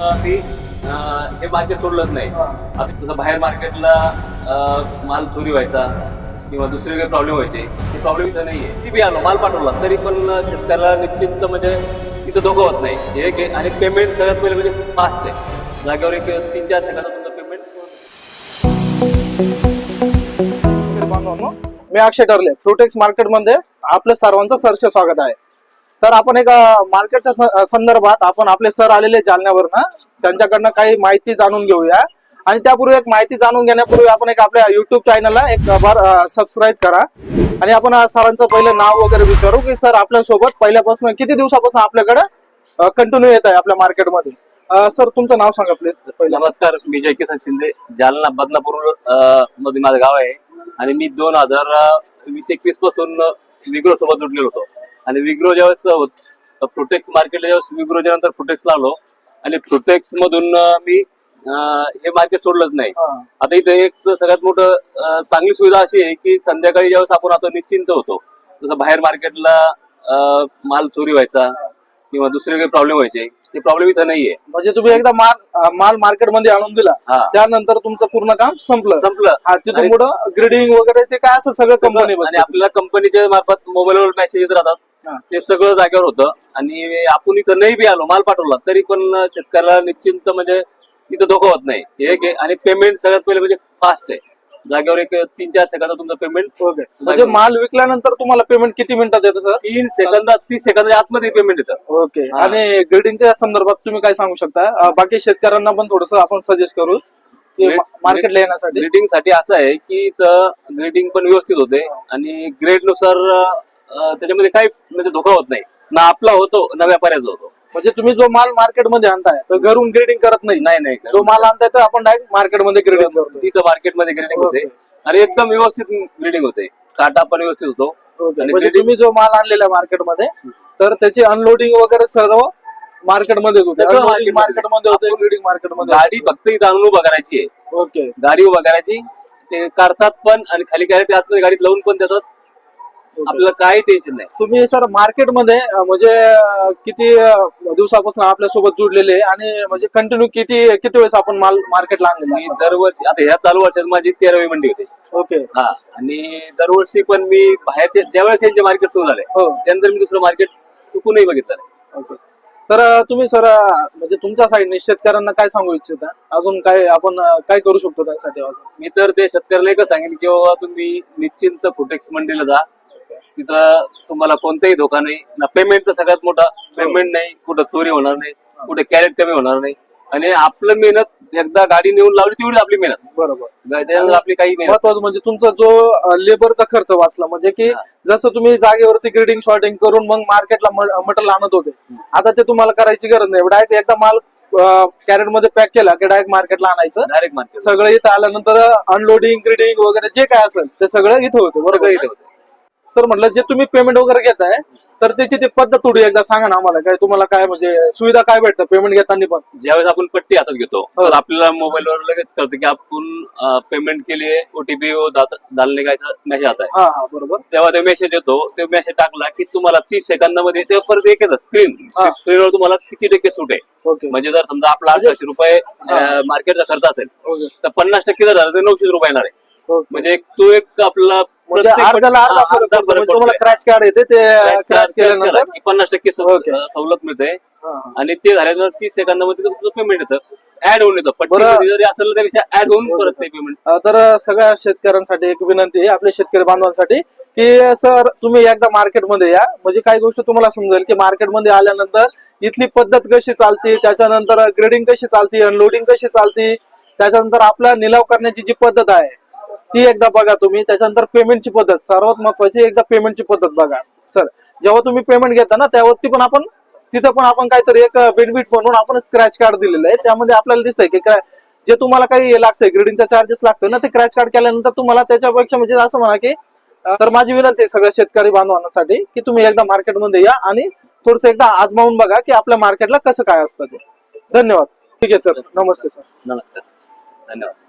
अं, हे मार्केट सोडलंच नाही. आता तसं बाहेर मार्केटला माल चोरी व्हायचा किंवा दुसरे काही प्रॉब्लेम व्हायचे ते प्रॉब्लेम इथं नाहीये. ती बी आलो माल पाठवला. तरी पण शेतकऱ्याला निश्चित म्हणजे इथं धोका होत नाही. हे एक आहे. आणि पेमेंट सगळ्यात पहिले म्हणजे फास्ट आहे. जागेवर एक तीन चार सेकंदात तुमचं पेमेंट मी अक्षय ठरले फ्रुटेक्स मार्केटमध्ये आपल्या सर्वांचं सरसे स्वागत आहे. तर आपण एक मार्केटच्या संदर्भात आपण आपले सर आलेले जालन्यावरनं त्यांच्याकडनं काही माहिती जाणून घेऊया. आणि त्यापूर्वी एक माहिती जाणून घेण्यापूर्वी आपण एक आपल्या युट्यूब चॅनलला एक बार सबस्क्राईब करा. आणि आपण सरांचं पहिलं नाव वगैरे विचारू की सर आपल्यासोबत पहिल्यापासून किती दिवसापासून आपल्याकडे कंटिन्यू येत आहे आपल्या मार्केटमध्ये सर तुमचं नाव सांगा प्लीज नमस्कार मी जयकिसन शिंदे जालना बदनापूरमध्ये माझं गाव आहे. आणि मी दोन हजार वीस एकवीसपासून विग्रो सोबत जुडलेलो होतो. आणि विग्रो ज्यावेळेस प्रोटेक्स मार्केटला ज्यावेळेस विग्रोच्या नंतर प्रोटेक्स लागलो आणि प्रोटेक्स मधून मी हे मार्केट सोडलंच नाही. आता इथे एक सगळ्यात मोठं चांगली सुविधा अशी आहे की संध्याकाळी ज्यावेळेस आपण आता निश्चिंत होतो जसं बाहेर मार्केटला माल चोरी व्हायचा किंवा दुसरे काही प्रॉब्लेम व्हायचे ते प्रॉब्लेम इथं नाहीये. म्हणजे तुम्ही एकदा माल माल मार्केटमध्ये आणून दिला त्यानंतर तुमचं पूर्ण काम संपलं. संपलं. तिथून ग्रेडिंग वगैरे ते काय असं सगळं कंपनी आणि आपल्याला कंपनीच्या मार्फत मोबाईलवर मेसेज येत हा. राहतात. ते सगळं जागेवर होतं. आणि आपण इथं नाही बी आलो माल पाठवला तरी पण शेतकऱ्याला निश्चिंत म्हणजे इथं धोका होत नाही. हे एक. आणि पेमेंट सगळ्यात पहिले म्हणजे फास्ट आहे. जागेवर एक तीन चार सेकंदात तुमचं पेमेंट ओके. म्हणजे माल विकल्यानंतर तुम्हाला पेमेंट किती मिनिटात येतं सर? तीन सेकंदात तीस सेकंदाच्या आतमध्ये पेमेंट येतं. ओके. आणि ग्रेडिंगच्या संदर्भात तुम्ही काय सांगू शकता? बाकी शेतकऱ्यांना पण थोडस आपण सजेस्ट करू मार्केटला येण्यासाठी. ग्रेडिंगसाठी असं आहे की इथं ग्रेडिंग पण व्यवस्थित होते. आणि ग्रेडनुसार त्याच्यामध्ये काही म्हणजे धोका होत नाही. ना आपला होतो ना व्यापाऱ्याचा होतो. म्हणजे तुम्ही जो माल मार्केटमध्ये आणताय तर घरून ग्रेडिंग करत नाही. नाही नाही जो माल आणताय तर आपण डायरेक्ट मार्केटमध्ये ग्रेडिंग करतो इथं मार्केटमध्ये ग्रेडिंग होते. आणि एकदम व्यवस्थित ग्रेडिंग होते. काटा पण व्यवस्थित होतो. आणि म्हणजे तुम्ही जो माल आणलेला आहे मार्केटमध्ये तर त्याची अनलोडिंग वगैरे सर्व मार्केटमध्येच होते. मार्केटमध्ये होते. ग्रेडिंग मार्केटमध्ये गाडी फक्त इथं आणून उभा करायची आहे. ओके. गाडी उभा करायची ते काढतात पण आणि खाली गॅरेटी आतमध्ये गाडीत लावून पण देतात. आपल्याला काही टेन्शन नाही. तुम्ही सर मार्केटमध्ये म्हणजे किती दिवसापासून आपल्यासोबत जुडलेले आहे आणि म्हणजे कंटिन्यू किती किती वेळेस आपण माल मार्केटला आणलेला मी दरवर्षी आता ह्या चालू वर्षात माझी तेरावी मंडी होते? ओके. हा आणि दरवर्षी पण मी बाहेरचे ज्यावेळेस यांचे मार्केट सुरू झाले हो. त्यानंतर मी दुसरं मार्केट चुकूनही बघितलं नाही. ओके. तर अं, तुम्ही सर अं, म्हणजे तुमच्या साईडने शेतकऱ्यांना काय सांगू इच्छिता? अजून काय आपण अं, काय करू शकतो त्यासाठी? अजून मी तर ते शेतकऱ्याला एकच सांगेन की बाबा तुम्ही निश्चिंत फुटेक्स मंडीला जा तिथं तुम्हाला कोणताही धोका नाही. ना पेमेंटचा सगळ्यात मोठा. पेमेंट नाही. कुठं चोरी होणार नाही. कुठे कॅरेट कमी होणार नाही. आणि आपलं मेहनत एकदा गाडी नेऊन लावली तेवढी आपली मेहनत. बरोबर. आपली काही मेहनत. महत्वाचं म्हणजे तुमचा जो लेबरचा खर्च वाचला म्हणजे की. जसं तुम्ही जागेवरती ग्रेडिंग शॉर्टिंग करून मग मार्केटला मटेरियल आणत होते. आता ते तुम्हाला करायची गरज नाही. डायरेक्ट एकदा माल कॅरेटमध्ये पॅक केला की डायरेक्ट मार्केटला आणायचं. डायरेक्ट मार्केट सगळं इथं आल्यानंतर अनलोडिंग ग्रेडिंग वगैरे जे काय असेल ते सगळं इथं होतं बरोबर? इथे होतं. सर म्हटलं जे तुम्ही पेमेंट वगैरे घेताय तर त्याची ती पद्धत थोडी एकदा सांगा ना आम्हाला. काय तुम्हाला काय म्हणजे सुविधा काय भेटतं पेमेंट घेताना पण? ज्यावेळेस आपण पट्टी हातात घेतो हो. तर आपल्याला मोबाईलवर लगेच कळतं की आपण पेमेंट केली आहे ओटीपी डालने का मेसेज आता आहे. हा हा बरोबर. तेव्हा ते मेसेज येतो ते मेसेज टाकला की तुम्हाला तीस सेकंदामध्ये ते परत एक येतं स्क्रीन. स्क्रीनवर तुम्हाला किती टक्के सूट आहे. ओके. म्हणजे जर समजा आपला अठराशे रुपये. मार्केटचा खर्च असेल तर पन्नास टक्के जर झालं तर नऊशे रुपये येणार आहे. म्हणजे एक तो एक आपला म्हणजे अर्धा फरक पडतो फरक म्हणजे तुम्हाला. क्रॅच कार्ड येते ते क्रॅच केल्यानंतर पन्नास टक्के ओके. सवलत मिळते हा. आणि ते झाल्यानंतर तीस सेकंदामध्ये तुमचं पेमेंट येतं ऍड होऊन येतं. पट्टी जरी असेल तर त्यापेक्षा ऍड होऊन परत. ते पेमेंट अं, तर सगळ्या शेतकऱ्यांसाठी एक विनंती आहे आपल्या शेतकरी बांधवांसाठी की सर तुम्ही एकदा मार्केटमध्ये या म्हणजे काही गोष्ट तुम्हाला समजेल की मार्केटमध्ये आल्यानंतर इथली पद्धत कशी चालते त्याच्यानंतर ग्रेडिंग कशी चालते अनलोडिंग कशी चालते त्याच्यानंतर आपला निलाव करण्याची जी पद्धत आहे ती एकदा बघा तुम्ही. त्याच्यानंतर पेमेंटची पद्धत. सर्वात महत्वाची एकदा पेमेंटची पद्धत बघा. सर जेव्हा तुम्ही पेमेंट घेता ना त्यावरती पण आपण तिथं पण आपण काहीतरी एक बेनिफिट म्हणून आपण स्क्रॅच कार्ड दिलेलं आहे. त्यामध्ये आपल्याला दिसतंय की काय जे तुम्हाला काही लागतंय ग्रेडिंगचा चार्जेस लागतोय ना ते क्रॅच कार्ड केल्यानंतर तुम्हाला त्याच्यापेक्षा म्हणजे असं म्हणा की तर माझी विनंती आहे सगळ्या शेतकरी बांधवांसाठी की तुम्ही एकदा मार्केटमध्ये या आणि थोडस एकदा आजमावून बघा की आपल्या मार्केटला कसं काय असतं ते. धन्यवाद. ठीक आहे सर. नमस्ते सर. नमस्कार. धन्यवाद.